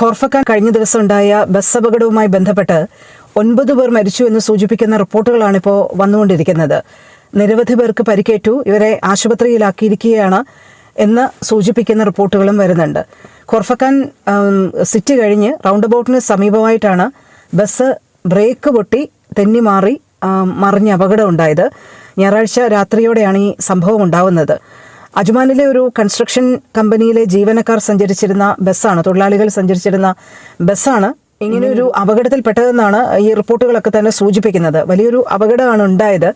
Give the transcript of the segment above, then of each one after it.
Khor Fakkan കഴിഞ്ഞ ദിവസം ഉണ്ടായ ബസ് അപകടവുമായി ബന്ധപ്പെട്ട് ഒൻപത് പേർ മരിച്ചു എന്ന് സൂചിപ്പിക്കുന്ന റിപ്പോർട്ടുകളാണ് ഇപ്പോൾ വന്നുകൊണ്ടിരിക്കുന്നത്. നിരവധി പേർക്ക് പരിക്കേറ്റു. ഇവരെ ആശുപത്രിയിലാക്കിയിരിക്കുകയാണ് എന്ന് സൂചിപ്പിക്കുന്ന റിപ്പോർട്ടുകളും വരുന്നുണ്ട്. ഖോർഫക്കാൻ സിറ്റി കഴിഞ്ഞ് റൗണ്ട് അബൌട്ടിന് സമീപമായിട്ടാണ് ബസ് ബ്രേക്ക് പൊട്ടി തെന്നിമാറി മാറി മറിഞ്ഞ് അപകടം ഉണ്ടായത്. ഞായറാഴ്ച രാത്രിയോടെയാണ് ഈ സംഭവം ഉണ്ടാവുന്നത്. അജ്മാനിലെ ഒരു കൺസ്ട്രക്ഷൻ കമ്പനിയിലെ ജീവനക്കാർ സഞ്ചരിച്ചിരുന്ന ബസ്സാണ് തൊഴിലാളികൾ സഞ്ചരിച്ചിരുന്ന ബസ്സാണ്. ഇങ്ങനെ ഒരു അപകടത്തിൽപ്പെട്ടതെന്നാണ് ഈ റിപ്പോർട്ടുകളൊക്കെ തന്നെ സൂചിപ്പിക്കുന്നത്. വലിയൊരു അപകടമാണ് ഉണ്ടായത്.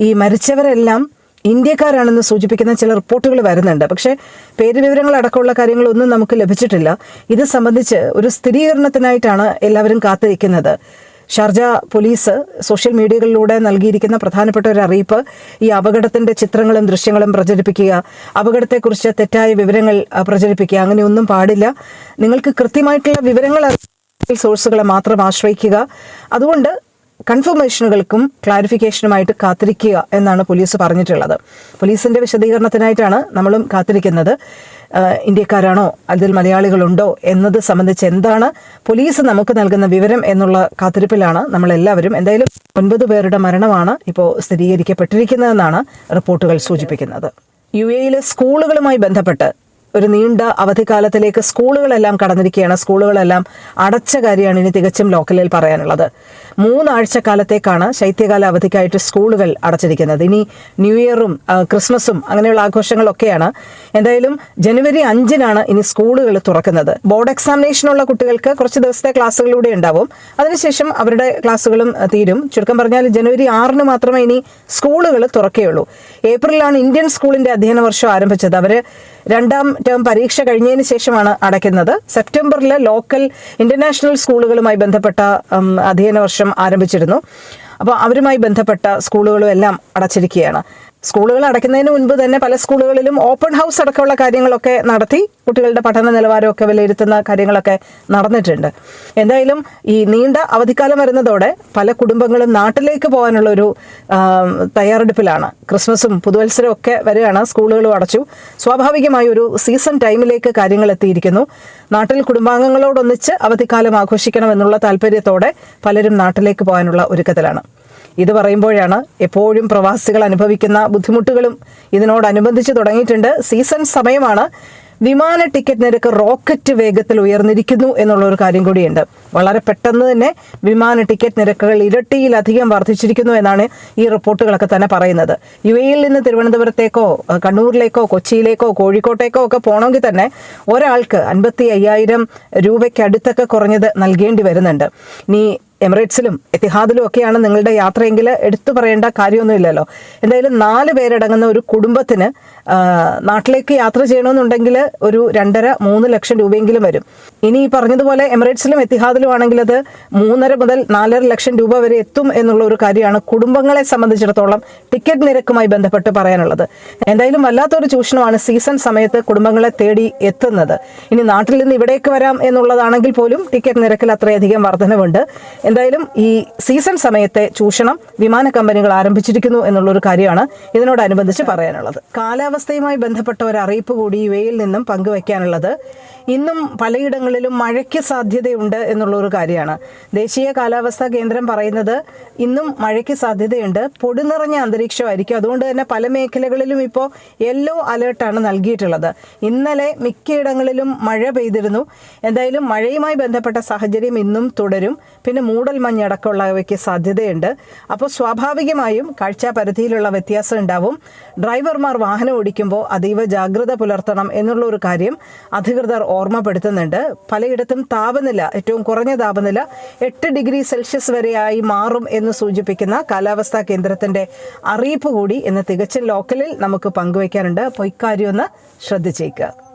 ഈ മരിച്ചവരെല്ലാം ഇന്ത്യക്കാരാണെന്ന് സൂചിപ്പിക്കുന്ന ചില റിപ്പോർട്ടുകൾ വരുന്നുണ്ട്. പക്ഷേ പേര് വിവരങ്ങൾ അടക്കമുള്ള കാര്യങ്ങളൊന്നും നമുക്ക് ലഭിച്ചിട്ടില്ല. ഇത് സംബന്ധിച്ച് ഒരു സ്ഥിരീകരണത്തിനായിട്ടാണ് എല്ലാവരും കാത്തിരിക്കുന്നത്. ഷാർജ പോലീസ് സോഷ്യൽ മീഡിയകളിലൂടെ നൽകിയിരിക്കുന്ന പ്രധാനപ്പെട്ട ഒരു അറിയിപ്പ് ഈ അപകടത്തിന്റെ ചിത്രങ്ങളും ദൃശ്യങ്ങളും പ്രചരിപ്പിക്കുക അപകടത്തെക്കുറിച്ച് തെറ്റായ വിവരങ്ങൾ പ്രചരിപ്പിക്കുക അങ്ങനെയൊന്നും പാടില്ല. നിങ്ങൾക്ക് കൃത്യമായിട്ടുള്ള വിവരങ്ങൾ സോഴ്സുകളെ മാത്രം ആശ്രയിക്കുക. അതുകൊണ്ട് കൺഫർമേഷനുകൾക്കും ക്ലാരിഫിക്കേഷനുമായിട്ട് കാത്തിരിക്കുക എന്നാണ് പോലീസ് പറഞ്ഞിട്ടുള്ളത്. പോലീസിന്റെ വിശദീകരണത്തിനായിട്ടാണ് നമ്മളും കാത്തിരിക്കുന്നത്. ഇന്ത്യക്കാരാണോ അതിൽ മലയാളികളുണ്ടോ എന്നത് സംബന്ധിച്ച് എന്താണ് പോലീസ് നമുക്ക് നൽകുന്ന വിവരം എന്നുള്ള കാത്തിരിപ്പിലാണ് നമ്മളെല്ലാവരും എന്തായാലും ഒൻപത് പേരുടെ മരണമാണ് ഇപ്പോൾ സ്ഥിരീകരിക്കപ്പെട്ടിരിക്കുന്നതെന്നാണ് റിപ്പോർട്ടുകൾ സൂചിപ്പിക്കുന്നത്. യു എയിലെ സ്കൂളുകളുമായി ബന്ധപ്പെട്ട് ഒരു നീണ്ട അവധിക്കാലത്തിലേക്ക് സ്കൂളുകളെല്ലാം കടന്നിരിക്കുകയാണ്. സ്കൂളുകളെല്ലാം അടച്ച കാര്യമാണ് ഇനി തികച്ചും ലോക്കലിൽ പറയാനുള്ളത്. മൂന്നാഴ്ച കാലത്തേക്കാണ് ശൈത്യകാല അവധിക്കായിട്ട് സ്കൂളുകൾ അടച്ചിരിക്കുന്നത്. ഇനി ന്യൂ ഇയറും ക്രിസ്മസും അങ്ങനെയുള്ള ആഘോഷങ്ങളൊക്കെയാണ്. എന്തായാലും ജനുവരി അഞ്ചിനാണ് ഇനി സ്കൂളുകൾ തുറക്കുന്നത്. ബോർഡ് എക്സാമിനേഷനുള്ള കുട്ടികൾക്ക് കുറച്ച് ദിവസത്തെ ക്ലാസ്സുകളിലൂടെ ഉണ്ടാവും. അതിനുശേഷം അവരുടെ ക്ലാസ്സുകളും തീരും. ചുരുക്കം പറഞ്ഞാൽ ജനുവരി ആറിന് മാത്രമേ ഇനി സ്കൂളുകൾ തുറക്കുകയുള്ളൂ. ഏപ്രിലാണ് ഇന്ത്യൻ സ്കൂളിന്റെ അധ്യയന വർഷം ആരംഭിച്ചത്. അവർ രണ്ടാം ടേം പരീക്ഷ കഴിഞ്ഞതിന് ശേഷമാണ് അടയ്ക്കുന്നത്. സെപ്റ്റംബറിൽ ലോക്കൽ ഇന്റർനാഷണൽ സ്കൂളുകളുമായി ബന്ധപ്പെട്ട അധ്യയന വർഷം ആരംഭിച്ചിരുന്നു. അപ്പോൾ അവരുമായി ബന്ധപ്പെട്ട സ്കൂളുകളും എല്ലാം അടച്ചിരിക്കുകയാണ്. സ്കൂളുകൾ അടയ്ക്കുന്നതിന് മുൻപ് തന്നെ പല സ്കൂളുകളിലും ഓപ്പൺ ഹൗസ് അടക്കമുള്ള കാര്യങ്ങളൊക്കെ നടത്തി കുട്ടികളുടെ പഠന നിലവാരമൊക്കെ വിലയിരുത്തുന്ന കാര്യങ്ങളൊക്കെ നടന്നിട്ടുണ്ട്. എന്തായാലും ഈ നീണ്ട അവധിക്കാലം വരുന്നതോടെ പല കുടുംബങ്ങളും നാട്ടിലേക്ക് പോകാനുള്ള ഒരു തയ്യാറെടുപ്പിലാണ്. ക്രിസ്മസും പുതുവത്സരവും ഒക്കെ വരികയാണ്. സ്കൂളുകളും അടച്ചു. സ്വാഭാവികമായി ഒരു സീസൺ ടൈമിലേക്ക് കാര്യങ്ങൾ എത്തിയിരിക്കുന്നു. നാട്ടിൽ കുടുംബാംഗങ്ങളോടൊന്നിച്ച് അവധിക്കാലം ആഘോഷിക്കണമെന്നുള്ള താല്പര്യത്തോടെ പലരും നാട്ടിലേക്ക് പോകാനുള്ള ഒരുക്കത്തിലാണ്. ഇത് പറയുമ്പോഴാണ് എപ്പോഴും പ്രവാസികൾ അനുഭവിക്കുന്ന ബുദ്ധിമുട്ടുകളും ഇതിനോടനുബന്ധിച്ച് തുടങ്ങിയിട്ടുണ്ട്. സീസൺ സമയമാണ്. വിമാന ടിക്കറ്റ് നിരക്ക് റോക്കറ്റ് വേഗത്തിൽ ഉയർന്നിരിക്കുന്നു എന്നുള്ള ഒരു കാര്യം കൂടിയുണ്ട്. വളരെ പെട്ടെന്ന് തന്നെ വിമാന ടിക്കറ്റ് നിരക്കുകൾ ഇരട്ടിയിലധികം വർദ്ധിച്ചിരിക്കുന്നു എന്നാണ് ഈ റിപ്പോർട്ടുകളൊക്കെ തന്നെ പറയുന്നത്. യു എയിൽ നിന്ന് തിരുവനന്തപുരത്തേക്കോ കണ്ണൂരിലേക്കോ കൊച്ചിയിലേക്കോ കോഴിക്കോട്ടേക്കോ ഒക്കെ പോകണമെങ്കിൽ തന്നെ ഒരാൾക്ക് അൻപത്തി അയ്യായിരം രൂപയ്ക്ക് അടുത്തൊക്കെ കുറഞ്ഞത് നൽകേണ്ടി വരുന്നുണ്ട്. ഇനി എമിറേറ്റ്സിലും എത്തിഹാദിലും ഒക്കെയാണ് നിങ്ങളുടെ യാത്രയെങ്കിൽ എടുത്തു പറയേണ്ട കാര്യമൊന്നുമില്ലല്ലോ. എന്തായാലും നാല് പേരടങ്ങുന്ന ഒരു കുടുംബത്തിന് നാട്ടിലേക്ക് യാത്ര ചെയ്യണമെന്നുണ്ടെങ്കിൽ ഒരു രണ്ടര മൂന്ന് ലക്ഷം രൂപയെങ്കിലും വരും. ഇനി ഈ പറഞ്ഞതുപോലെ എമിറേറ്റ്സിലും എത്തിഹാദിലും ആണെങ്കിൽ അത് മൂന്നര മുതൽ നാലര ലക്ഷം രൂപ വരെ എത്തും എന്നുള്ള ഒരു കാര്യമാണ് കുടുംബങ്ങളെ സംബന്ധിച്ചിടത്തോളം ടിക്കറ്റ് നിരക്കുമായി ബന്ധപ്പെട്ട് പറയാനുള്ളത്. എന്തായാലും വല്ലാത്തൊരു ചൂഷണമാണ് സീസൺ സമയത്ത് കുടുംബങ്ങളെ തേടി എത്തുന്നത്. ഇനി നാട്ടിൽ നിന്ന് ഇവിടേക്ക് വരാം എന്നുള്ളതാണെങ്കിൽ പോലും ടിക്കറ്റ് നിരക്കിൽ അത്രയധികം വർധനവുണ്ട്. എന്തായാലും ഈ സീസൺ സമയത്തെ ചൂഷണം വിമാന കമ്പനികൾ ആരംഭിച്ചിരിക്കുന്നു എന്നുള്ള ഒരു കാര്യമാണ് ഇതിനോടനുബന്ധിച്ച് പറയാനുള്ളത്. കാലാവസ്ഥയുമായി ബന്ധപ്പെട്ട ഒരു അറിയിപ്പ് കൂടി യു എയിൽ നിന്നും പങ്കുവയ്ക്കാനുള്ളത്. ഇന്നും പലയിടങ്ങളിലും മഴയ്ക്ക് സാധ്യതയുണ്ട് എന്നുള്ള ഒരു കാര്യമാണ്. ദേശീയ കാലാവസ്ഥാ കേന്ദ്രം പറയുന്നത് ഇന്നും മഴയ്ക്ക് സാധ്യതയുണ്ട്. പൊടിനിറഞ്ഞ അന്തരീക്ഷമായിരിക്കും. അതുകൊണ്ട് തന്നെ പല മേഖലകളിലും ഇപ്പോൾ യെല്ലോ അലേർട്ടാണ് നൽകിയിട്ടുള്ളത്. ഇന്നലെ മിക്കയിടങ്ങളിലും മഴ പെയ്തിരുന്നു. എന്തായാലും മഴയുമായി ബന്ധപ്പെട്ട സാഹചര്യം ഇന്നും തുടരും. പിന്നെ മൂടൽ മഞ്ഞടക്കമുള്ളവയ്ക്ക് സാധ്യതയുണ്ട്. അപ്പോൾ സ്വാഭാവികമായും കാഴ്ചാ പരിധിയിലുള്ള വ്യത്യാസം ഉണ്ടാവും. ഡ്രൈവർമാർ വാഹനം ഓടിക്കുമ്പോൾ അതീവ ജാഗ്രത പുലർത്തണം എന്നുള്ള ഒരു കാര്യം അധികൃതർ ഓർമ്മപ്പെടുത്തുന്നുണ്ട്. പലയിടത്തും താപനില ഏറ്റവും കുറഞ്ഞ താപനില എട്ട് ഡിഗ്രി സെൽഷ്യസ് വരെയായി മാറും എന്ന് സൂചിപ്പിക്കുന്ന കാലാവസ്ഥാ കേന്ദ്രത്തിന്റെ അറിയിപ്പ് കൂടി ഇന്ന് തികച്ചും ലോക്കലിൽ നമുക്ക് പങ്കുവയ്ക്കാറുണ്ട് അപ്പോൾ ഇക്കാര്യം ഒന്ന് ശ്രദ്ധിച്ചേക്കുക